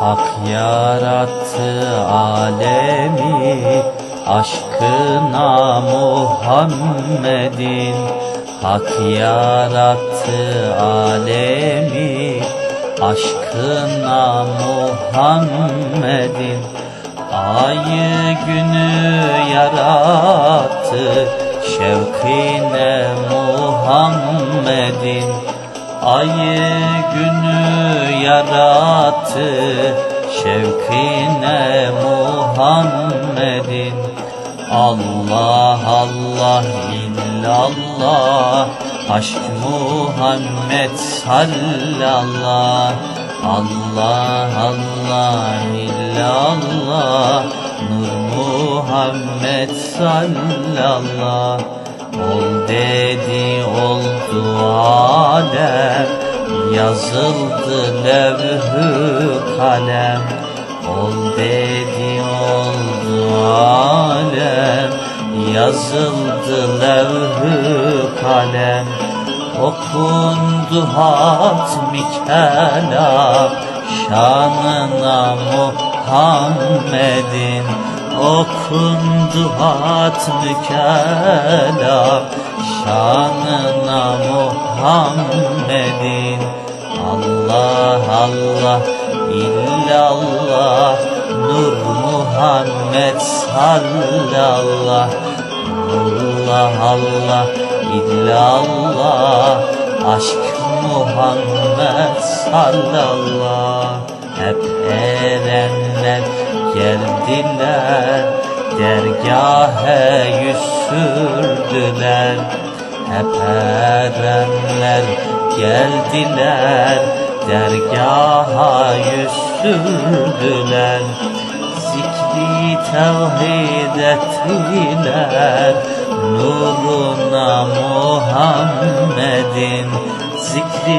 Hak yarattı alemi Aşkına Muhammed'in. Hak yarattı alemi Aşkına Muhammed'in. Ayı günü yarattı Şevkine Muhammed'in. Ayı günü yarattı Şevkine Muhammed'in. Allah Allah illallah Aşk Muhammed sallallah. Allah Allah illallah Nur Muhammed sallallah. Ol dedi oldu alem Yazıldı levhü kalem Ol dedi oldu alem. Yazıldı levhü kalem Okundu hatmi kelam Şanına Muhammed'in Okundu hatmi kelam Şanına Muhammed'in. Allah Allah illallah Nur Muhammed sallallah Allah Allah illallah Aşk Muhammed sallallah Hep erenler geldiler. Dergahe yüz sürdüler. Hep erenler geldiler. Dergaha yüz sürdüler. Zikri tevhid ettiler. Nuruna Muhammed'in Zikri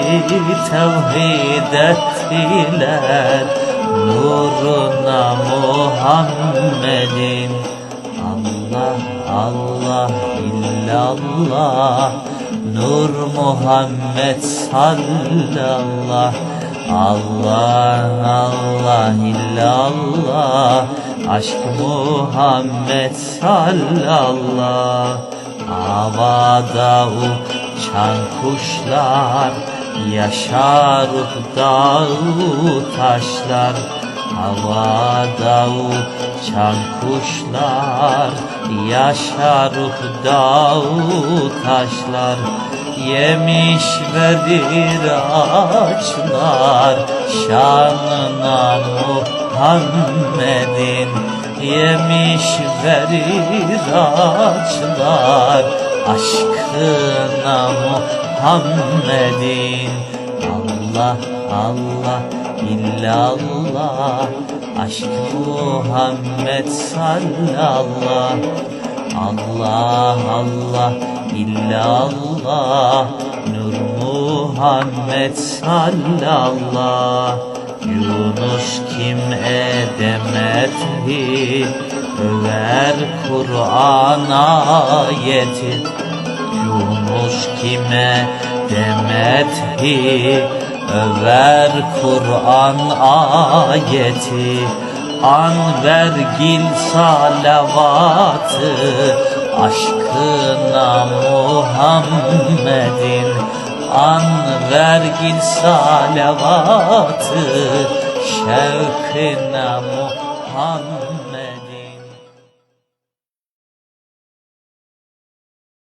tevhid ettiler. Nuruna Muhammed'in Allah Allah illallah. Nur Muhammed sallallah Allah Allah illallah. Aşk Muhammed sallallah Havada uçan kuşlar Yaşar dağı taşlar. Havada uçan kuşlar Yaşar dağı taşlar. Yemiş verir ağaçlar Şanına Muhammed'in. Yemiş verir ağaçlar Aşkına Muhammed'in Allah Allah illallah. Aşk Muhammed sallallah Allah Allah illallah. Nur Muhammed sallallah Yunus kim edemetti Över Kur'an ayeti Yunus kime demetti Över Kur'an ayeti An vergil salavatı Aşkına Muhammed'in An vergil salavatı Şevkine Muhammed